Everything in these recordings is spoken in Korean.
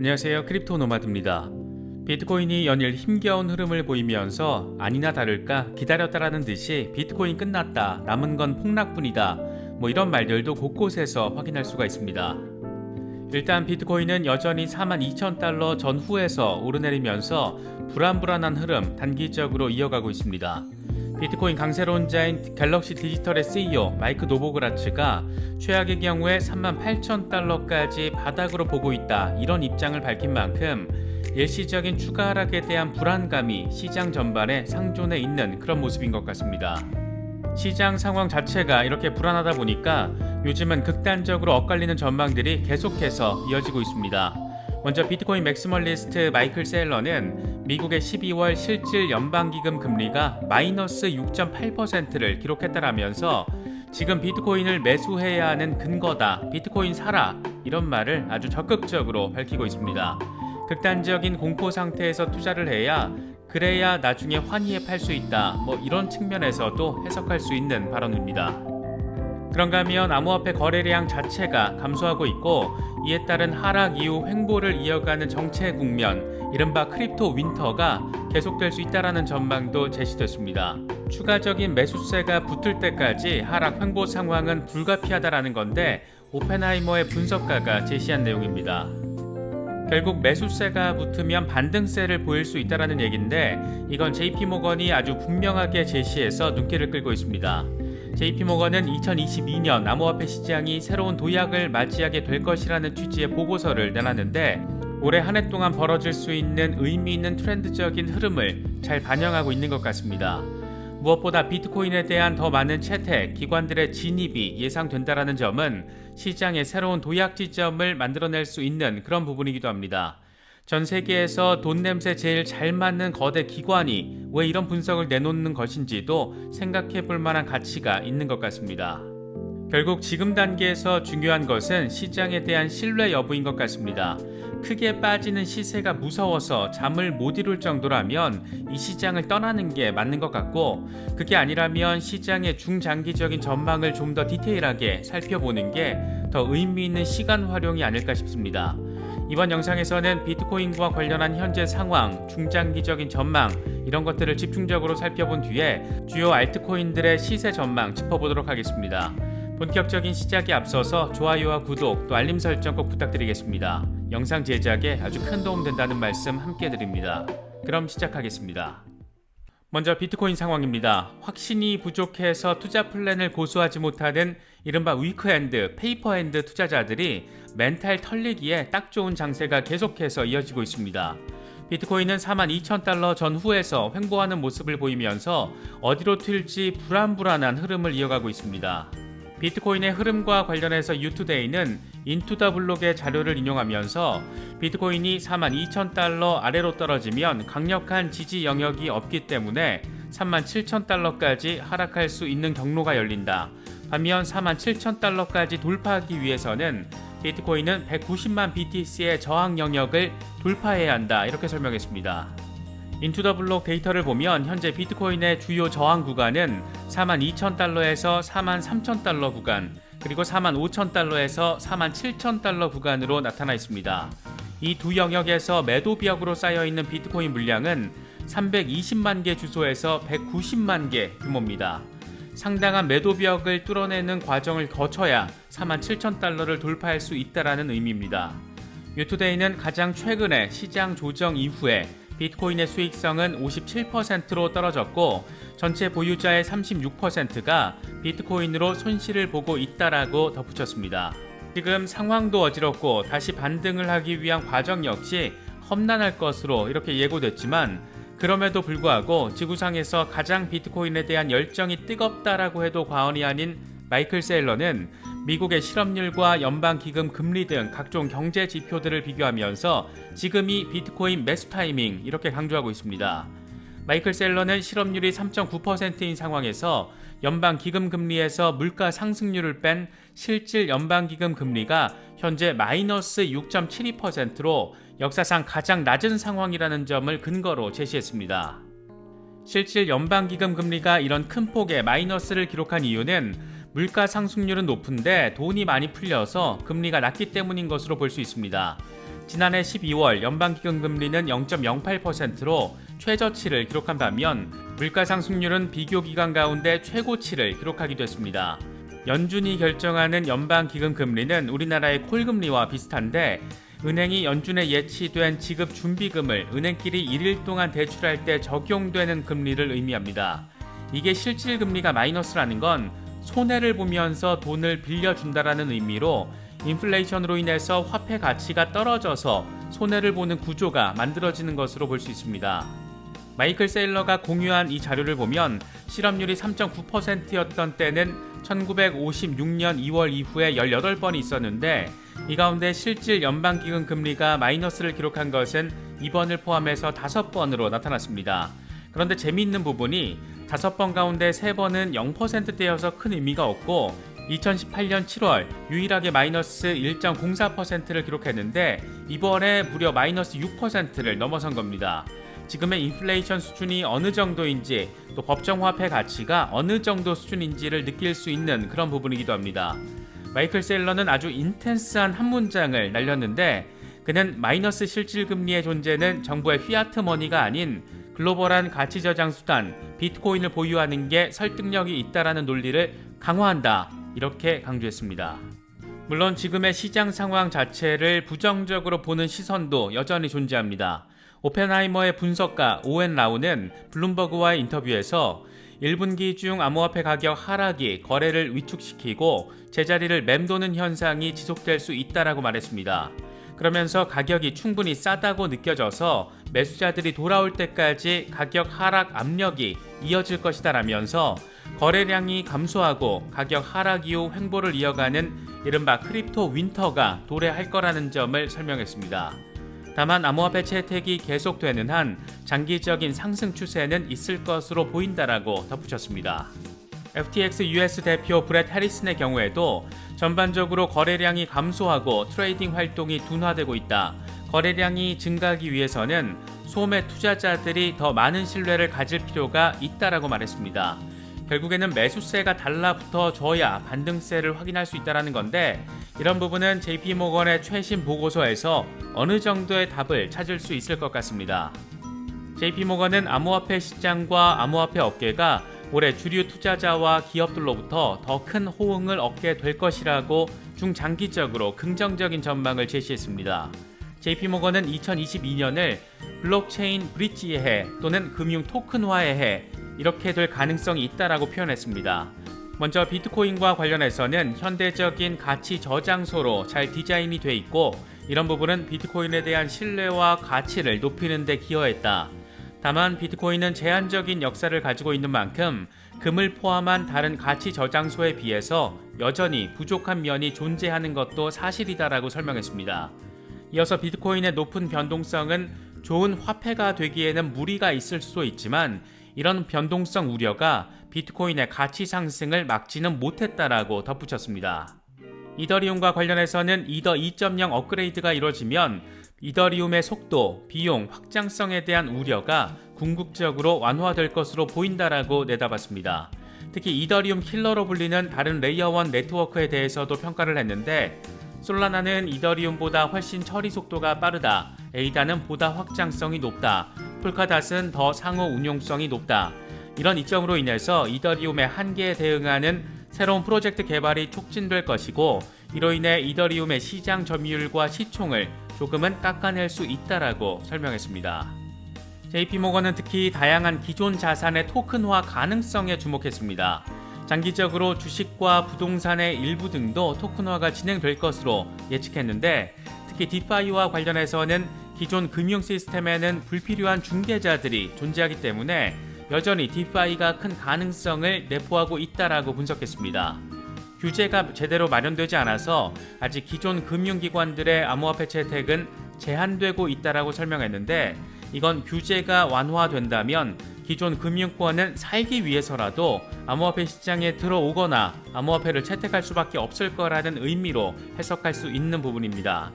안녕하세요. 크립토 노마드입니다. 비트코인이 연일 힘겨운 흐름을 보이면서 아니나 다를까 기다렸다라는 듯이 비트코인 끝났다. 남은 건 폭락뿐이다. 뭐 이런 말들도 곳곳에서 확인할 수가 있습니다. 일단 비트코인은 여전히 42,000달러 전후에서 오르내리면서 불안불안한 흐름 단기적으로 이어가고 있습니다. 비트코인 강세론자인 갤럭시 디지털의 CEO 마이크 노보그라츠가 최악의 경우에 38,000달러까지 바닥으로 보고 있다 이런 입장을 밝힌 만큼 일시적인 추가 하락에 대한 불안감이 시장 전반에 상존해 있는 그런 모습인 것 같습니다. 시장 상황 자체가 이렇게 불안하다 보니까 요즘은 극단적으로 엇갈리는 전망들이 계속해서 이어지고 있습니다. 먼저 비트코인 맥시멀리스트 마이클 셀러는 미국의 12월 실질 연방기금 금리가 마이너스 6.8%를 기록했다라면서 지금 비트코인을 매수해야 하는 근거다. 비트코인 사라. 이런 말을 아주 적극적으로 밝히고 있습니다. 극단적인 공포 상태에서 투자를 해야 그래야 나중에 환희에 팔 수 있다. 뭐 이런 측면에서도 해석할 수 있는 발언입니다. 그런가 하면 암호화폐 거래량 자체가 감소하고 있고 이에 따른 하락 이후 횡보를 이어가는 정체 국면, 이른바 크립토 윈터가 계속될 수 있다라는 전망도 제시됐습니다. 추가적인 매수세가 붙을 때까지 하락 횡보 상황은 불가피하다라는 건데 오펜하이머의 분석가가 제시한 내용입니다. 결국 매수세가 붙으면 반등세를 보일 수 있다라는 얘기인데 이건 JP모건이 아주 분명하게 제시해서 눈길을 끌고 있습니다. JP모건은 2022년 암호화폐 시장이 새로운 도약을 맞이하게 될 것이라는 취지의 보고서를 내놨는데 올해 한 해 동안 벌어질 수 있는 의미 있는 트렌드적인 흐름을 잘 반영하고 있는 것 같습니다. 무엇보다 비트코인에 대한 더 많은 채택, 기관들의 진입이 예상된다라는 점은 시장의 새로운 도약 지점을 만들어낼 수 있는 그런 부분이기도 합니다. 전 세계에서 돈 냄새 제일 잘 맞는 거대 기관이 왜 이런 분석을 내놓는 것인지도 생각해 볼 만한 가치가 있는 것 같습니다. 결국 지금 단계에서 중요한 것은 시장에 대한 신뢰 여부인 것 같습니다. 크게 빠지는 시세가 무서워서 잠을 못 이룰 정도라면 이 시장을 떠나는 게 맞는 것 같고 그게 아니라면 시장의 중장기적인 전망을 좀 더 디테일하게 살펴보는 게 더 의미 있는 시간 활용이 아닐까 싶습니다. 이번 영상에서는 비트코인과 관련한 현재 상황, 중장기적인 전망 이런 것들을 집중적으로 살펴본 뒤에 주요 알트코인들의 시세 전망 짚어보도록 하겠습니다. 본격적인 시작에 앞서서 좋아요와 구독 또 알림 설정 꼭 부탁드리겠습니다. 영상 제작에 아주 큰 도움 된다는 말씀 함께 드립니다. 그럼 시작하겠습니다. 먼저 비트코인 상황입니다. 확신이 부족해서 투자 플랜을 고수하지 못하는 이른바 위크핸드, 페이퍼핸드 투자자들이 멘탈 털리기에 딱 좋은 장세가 계속해서 이어지고 있습니다. 비트코인은 42,000달러 전후에서 횡보하는 모습을 보이면서 어디로 튈지 불안불안한 흐름을 이어가고 있습니다. 비트코인의 흐름과 관련해서 유투데이는 인투더 블록의 자료를 인용하면서 비트코인이 42,000달러 아래로 떨어지면 강력한 지지 영역이 없기 때문에 37,000달러까지 하락할 수 있는 경로가 열린다. 반면 47,000달러까지 돌파하기 위해서는 비트코인은 190만 BTC의 저항 영역을 돌파해야 한다. 이렇게 설명했습니다. 인투더 블록 데이터를 보면 현재 비트코인의 주요 저항 구간은 42,000달러에서 43,000달러 구간, 그리고 45,000달러에서 47,000달러 구간으로 나타나 있습니다. 이 두 영역에서 매도 비역으로 쌓여 있는 비트코인 물량은 320만 개 주소에서 190만 개 규모입니다. 상당한 매도 벽을 뚫어내는 과정을 거쳐야 47,000달러를 돌파할 수 있다라는 의미입니다. 유투데이는 가장 최근에 시장 조정 이후에 비트코인의 수익성은 57%로 떨어졌고 전체 보유자의 36%가 비트코인으로 손실을 보고 있다라고 덧붙였습니다. 지금 상황도 어지럽고 다시 반등을 하기 위한 과정 역시 험난할 것으로 이렇게 예고됐지만 그럼에도 불구하고 지구상에서 가장 비트코인에 대한 열정이 뜨겁다라고 해도 과언이 아닌 마이클 세일러는 미국의 실업률과 연방기금 금리 등 각종 경제 지표들을 비교하면서 지금이 비트코인 매수 타이밍 이렇게 강조하고 있습니다. 마이클 셀러는 실업률이 3.9%인 상황에서 연방기금 금리에서 물가 상승률을 뺀 실질 연방기금 금리가 현재 마이너스 6.72%로 역사상 가장 낮은 상황이라는 점을 근거로 제시했습니다. 실질 연방기금 금리가 이런 큰 폭의 마이너스를 기록한 이유는 물가 상승률은 높은데 돈이 많이 풀려서 금리가 낮기 때문인 것으로 볼 수 있습니다. 지난해 12월 연방기금 금리는 0.08%로 최저치를 기록한 반면 물가 상승률은 비교 기간 가운데 최고치를 기록하기도 했습니다. 연준이 결정하는 연방기금 금리는 우리나라의 콜금리와 비슷한데 은행이 연준에 예치된 지급 준비금을 은행끼리 1일 동안 대출할 때 적용되는 금리를 의미합니다. 이게 실질 금리가 마이너스라는 건 손해를 보면서 돈을 빌려준다라는 의미로 인플레이션으로 인해서 화폐 가치가 떨어져서 손해를 보는 구조가 만들어지는 것으로 볼 수 있습니다. 마이클 세일러가 공유한 이 자료를 보면 실업률이 3.9%였던 때는 1956년 2월 이후에 18번이 있었는데 이 가운데 실질 연방기금 금리가 마이너스를 기록한 것은 이번을 포함해서 5번으로 나타났습니다. 그런데 재미있는 부분이 5번 가운데 3번은 0%대여서 큰 의미가 없고 2018년 7월 유일하게 마이너스 1.04%를 기록했는데 이번에 무려 마이너스 6%를 넘어선 겁니다. 지금의 인플레이션 수준이 어느 정도인지 또 법정 화폐 가치가 어느 정도 수준인지를 느낄 수 있는 그런 부분이기도 합니다. 마이클 셀러는 아주 인텐스한 한 문장을 날렸는데 그는 마이너스 실질 금리의 존재는 정부의 휘아트 머니가 아닌 글로벌한 가치 저장 수단 비트코인을 보유하는 게 설득력이 있다라는 논리를 강화한다. 이렇게 강조했습니다. 물론 지금의 시장 상황 자체를 부정적으로 보는 시선도 여전히 존재합니다. 오펜하이머의 분석가 오웬 라우는 블룸버그와의 인터뷰에서 1분기 중 암호화폐 가격 하락이 거래를 위축시키고 제자리를 맴도는 현상이 지속될 수 있다라고 말했습니다. 그러면서 가격이 충분히 싸다고 느껴져서 매수자들이 돌아올 때까지 가격 하락 압력이 이어질 것이다라면서 거래량이 감소하고 가격 하락 이후 횡보를 이어가는 이른바 크립토 윈터가 도래할 거라는 점을 설명했습니다. 다만 암호화폐 채택이 계속되는 한 장기적인 상승 추세는 있을 것으로 보인다라고 덧붙였습니다. FTX US 대표 브렛 해리슨의 경우에도 전반적으로 거래량이 감소하고 트레이딩 활동이 둔화되고 있다. 거래량이 증가하기 위해서는 소매 투자자들이 더 많은 신뢰를 가질 필요가 있다라고 말했습니다. 결국에는 매수세가 달라붙어 줘야 반등세를 확인할 수 있다는 건데 이런 부분은 JP 모건의 최신 보고서에서 어느 정도의 답을 찾을 수 있을 것 같습니다. JP 모건은 암호화폐 시장과 암호화폐 업계가 올해 주류 투자자와 기업들로부터 더 큰 호응을 얻게 될 것이라고 중장기적으로 긍정적인 전망을 제시했습니다. JP 모건은 2022년을 블록체인 브릿지의 해 또는 금융 토큰화의 해 이렇게 될 가능성이 있다라고 표현했습니다. 먼저 비트코인과 관련해서는 현대적인 가치 저장소로 잘 디자인이 돼 있고 이런 부분은 비트코인에 대한 신뢰와 가치를 높이는 데 기여했다. 다만 비트코인은 제한적인 역사를 가지고 있는 만큼 금을 포함한 다른 가치 저장소에 비해서 여전히 부족한 면이 존재하는 것도 사실이다라고 설명했습니다. 이어서 비트코인의 높은 변동성은 좋은 화폐가 되기에는 무리가 있을 수도 있지만 이런 변동성 우려가 비트코인의 가치 상승을 막지는 못했다라고 덧붙였습니다. 이더리움과 관련해서는 이더 2.0 업그레이드가 이루어지면 이더리움의 속도, 비용, 확장성에 대한 우려가 궁극적으로 완화될 것으로 보인다라고 내다봤습니다. 특히 이더리움 킬러로 불리는 다른 레이어 1 네트워크에 대해서도 평가를 했는데 솔라나는 이더리움보다 훨씬 처리 속도가 빠르다. 에이다는 보다 확장성이 높다. 폴카닷은 더 상호 운용성이 높다. 이런 이점으로 인해서 이더리움의 한계에 대응하는 새로운 프로젝트 개발이 촉진될 것이고 이로 인해 이더리움의 시장 점유율과 시총을 조금은 깎아낼 수 있다라고 설명했습니다. JP모건은 특히 다양한 기존 자산의 토큰화 가능성에 주목했습니다. 장기적으로 주식과 부동산의 일부 등도 토큰화가 진행될 것으로 예측했는데 특히 디파이와 관련해서는 기존 금융 시스템에는 불필요한 중개자들이 존재하기 때문에 여전히 디파이가 큰 가능성을 내포하고 있다라고 분석했습니다. 규제가 제대로 마련되지 않아서 아직 기존 금융기관들의 암호화폐 채택은 제한되고 있다라고 설명했는데 이건 규제가 완화된다면 기존 금융권은 살기 위해서라도 암호화폐 시장에 들어오거나 암호화폐를 채택할 수밖에 없을 거라는 의미로 해석할 수 있는 부분입니다.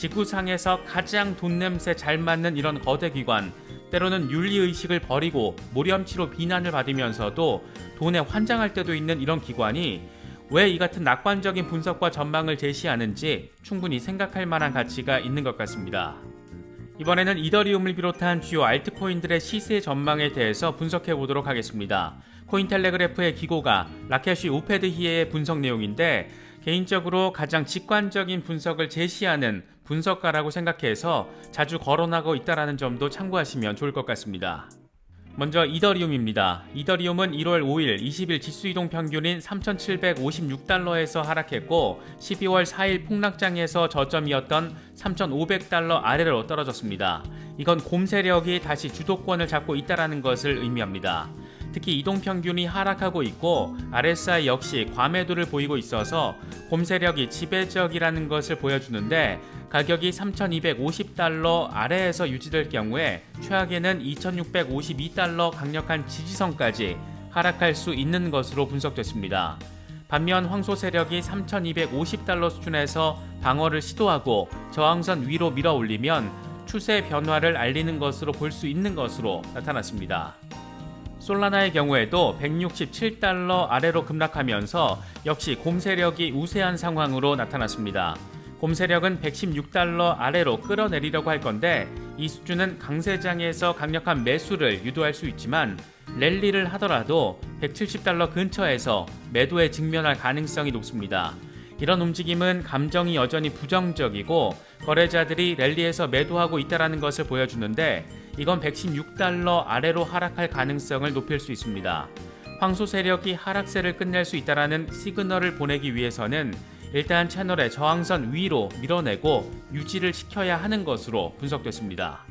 지구상에서 가장 돈 냄새 잘 맞는 이런 거대 기관, 때로는 윤리의식을 버리고 모렴치로 비난을 받으면서도 돈에 환장할 때도 있는 이런 기관이 왜 이 같은 낙관적인 분석과 전망을 제시하는지 충분히 생각할 만한 가치가 있는 것 같습니다. 이번에는 이더리움을 비롯한 주요 알트코인들의 시세 전망에 대해서 분석해 보도록 하겠습니다. 코인텔레그래프의 기고가 라켓시 오페드히에의 분석 내용인데 개인적으로 가장 직관적인 분석을 제시하는 분석가라고 생각해서 자주 거론하고 있다라는 점도 참고하시면 좋을 것 같습니다. 먼저 이더리움입니다. 이더리움은 1월 5일 20일 지수 이동 평균인 3,756달러에서 하락했고 12월 4일 폭락장에서 저점이었던 3,500달러 아래로 떨어졌습니다. 이건 곰 세력이 다시 주도권을 잡고 있다라는 것을 의미합니다. 특히 이동 평균이 하락하고 있고 RSI 역시 과매도를 보이고 있어서 곰 세력이 지배적이라는 것을 보여주는데 가격이 3,250달러 아래에서 유지될 경우에 최악에는 2,652달러 강력한 지지선까지 하락할 수 있는 것으로 분석됐습니다. 반면 황소 세력이 3,250달러 수준에서 방어를 시도하고 저항선 위로 밀어 올리면 추세 변화를 알리는 것으로 볼 수 있는 것으로 나타났습니다. 솔라나의 경우에도 167달러 아래로 급락하면서 역시 곰 세력이 우세한 상황으로 나타났습니다. 곰 세력은 116달러 아래로 끌어내리려고 할 건데 이 수준은 강세장에서 강력한 매수를 유도할 수 있지만 랠리를 하더라도 170달러 근처에서 매도에 직면할 가능성이 높습니다. 이런 움직임은 감정이 여전히 부정적이고 거래자들이 랠리에서 매도하고 있다는 것을 보여주는데 이건 116달러 아래로 하락할 가능성을 높일 수 있습니다. 황소 세력이 하락세를 끝낼 수 있다라는 시그널을 보내기 위해서는 일단 채널의 저항선 위로 밀어내고 유지를 시켜야 하는 것으로 분석됐습니다.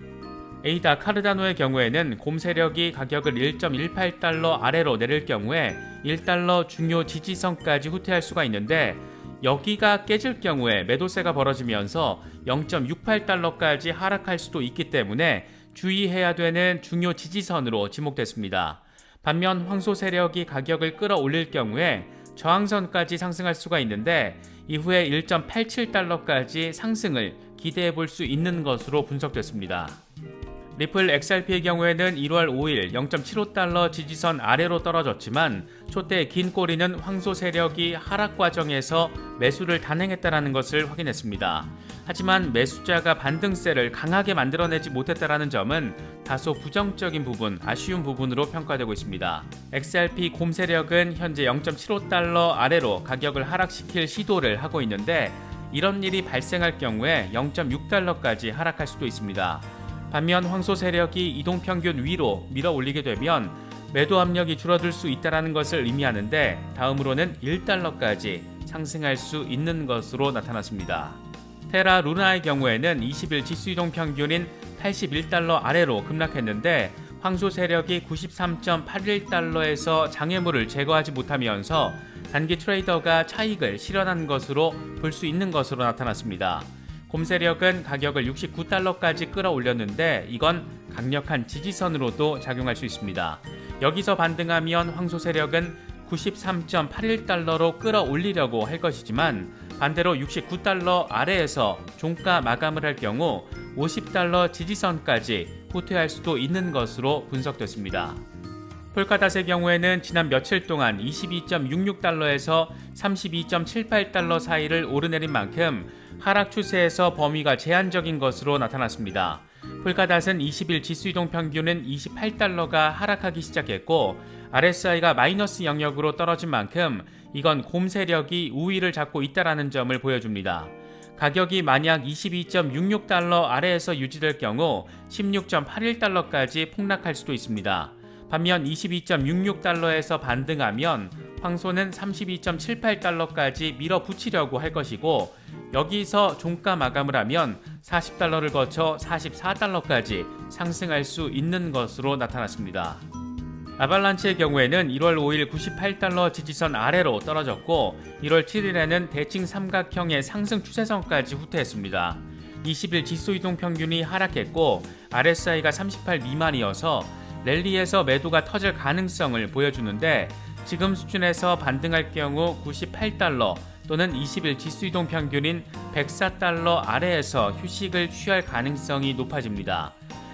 에이다 카르다노의 경우에는 곰 세력이 가격을 1.18달러 아래로 내릴 경우에 1달러 중요 지지선까지 후퇴할 수가 있는데 여기가 깨질 경우에 매도세가 벌어지면서 0.68달러까지 하락할 수도 있기 때문에 주의해야 되는 중요 지지선으로 지목됐습니다. 반면 황소 세력이 가격을 끌어올릴 경우에 저항선까지 상승할 수가 있는데 이후에 1.87달러까지 상승을 기대해 볼 수 있는 것으로 분석됐습니다. 리플 XRP의 경우에는 1월 5일 0.75달러 지지선 아래로 떨어졌지만 초대 긴 꼬리는 황소 세력이 하락 과정에서 매수를 단행했다는 것을 확인했습니다. 하지만 매수자가 반등세를 강하게 만들어내지 못했다는 점은 다소 부정적인 부분, 아쉬운 부분으로 평가되고 있습니다. XRP 곰 세력은 현재 0.75달러 아래로 가격을 하락시킬 시도를 하고 있는데 이런 일이 발생할 경우에 0.6달러까지 하락할 수도 있습니다. 반면 황소 세력이 이동 평균 위로 밀어 올리게 되면 매도 압력이 줄어들 수 있다는 것을 의미하는데 다음으로는 1달러까지 상승할 수 있는 것으로 나타났습니다. 테라 루나의 경우에는 20일 지수 이동 평균인 81달러 아래로 급락했는데 황소 세력이 93.81달러에서 장애물을 제거하지 못하면서 단기 트레이더가 차익을 실현한 것으로 볼 수 있는 것으로 나타났습니다. 곰세력은 가격을 69달러까지 끌어올렸는데 이건 강력한 지지선으로도 작용할 수 있습니다. 여기서 반등하면 황소 세력은 93.81달러로 끌어올리려고 할 것이지만 반대로 69달러 아래에서 종가 마감을 할 경우 50달러 지지선까지 후퇴할 수도 있는 것으로 분석됐습니다. 폴카닷의 경우에는 지난 며칠 동안 22.66달러에서 32.78달러 사이를 오르내린 만큼 하락 추세에서 범위가 제한적인 것으로 나타났습니다. 폴카닷은 20일 지수이동 평균은 28달러가 하락하기 시작했고 RSI가 마이너스 영역으로 떨어진 만큼 이건 곰 세력이 우위를 잡고 있다라는 점을 보여줍니다. 가격이 만약 22.66달러 아래에서 유지될 경우 16.81달러까지 폭락할 수도 있습니다. 반면 22.66달러에서 반등하면 황소는 32.78달러까지 밀어붙이려고 할 것이고 여기서 종가 마감을 하면 40달러를 거쳐 44달러까지 상승할 수 있는 것으로 나타났습니다. 아발란치의 경우에는 1월 5일 98달러 지지선 아래로 떨어졌고 1월 7일에는 대칭 삼각형의 상승 추세선까지 후퇴했습니다. 20일 지수 이동 평균이 하락했고 RSI가 38 미만이어서 랠리에서 매도가 터질 가능성을 보여주는데 지금 수준에서 반등할 경우 98달러 또는 20일 지수 이동 평균인 104달러 아래에서 휴식을 취할 가능성이 높아집니다.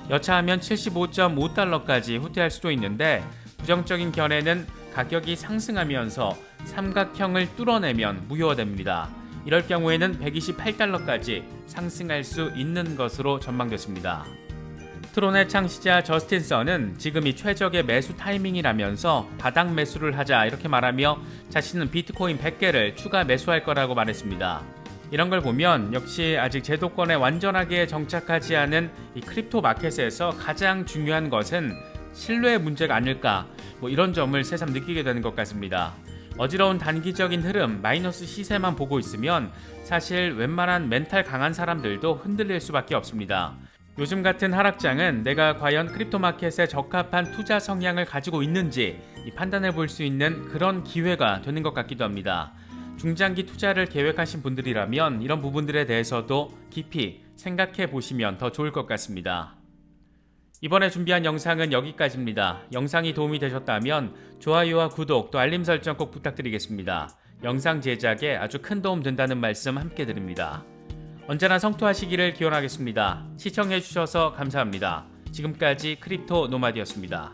여차하면 75.5달러까지 후퇴할 수도 있는데 부정적인 견해는 가격이 상승하면서 삼각형을 뚫어내면 무효화됩니다. 이럴 경우에는 128달러까지 상승할 수 있는 것으로 전망됐습니다. 트론의 창시자 저스틴 선은 지금이 최적의 매수 타이밍이라면서 바닥 매수를 하자 이렇게 말하며 자신은 비트코인 100개를 추가 매수할 거라고 말했습니다. 이런 걸 보면 역시 아직 제도권에 완전하게 정착하지 않은 이 크립토 마켓에서 가장 중요한 것은 신뢰의 문제가 아닐까 뭐 이런 점을 새삼 느끼게 되는 것 같습니다. 어지러운 단기적인 흐름 마이너스 시세만 보고 있으면 사실 웬만한 멘탈 강한 사람들도 흔들릴 수밖에 없습니다. 요즘 같은 하락장은 내가 과연 크립토 마켓에 적합한 투자 성향을 가지고 있는지 이 판단해 볼 수 있는 그런 기회가 되는 것 같기도 합니다. 중장기 투자를 계획하신 분들이라면 이런 부분들에 대해서도 깊이 생각해 보시면 더 좋을 것 같습니다. 이번에 준비한 영상은 여기까지입니다. 영상이 도움이 되셨다면 좋아요와 구독 또 알림 설정 꼭 부탁드리겠습니다. 영상 제작에 아주 큰 도움 된다는 말씀 함께 드립니다. 언제나 성투하시기를 기원하겠습니다. 시청해주셔서 감사합니다. 지금까지 크립토 노마디였습니다.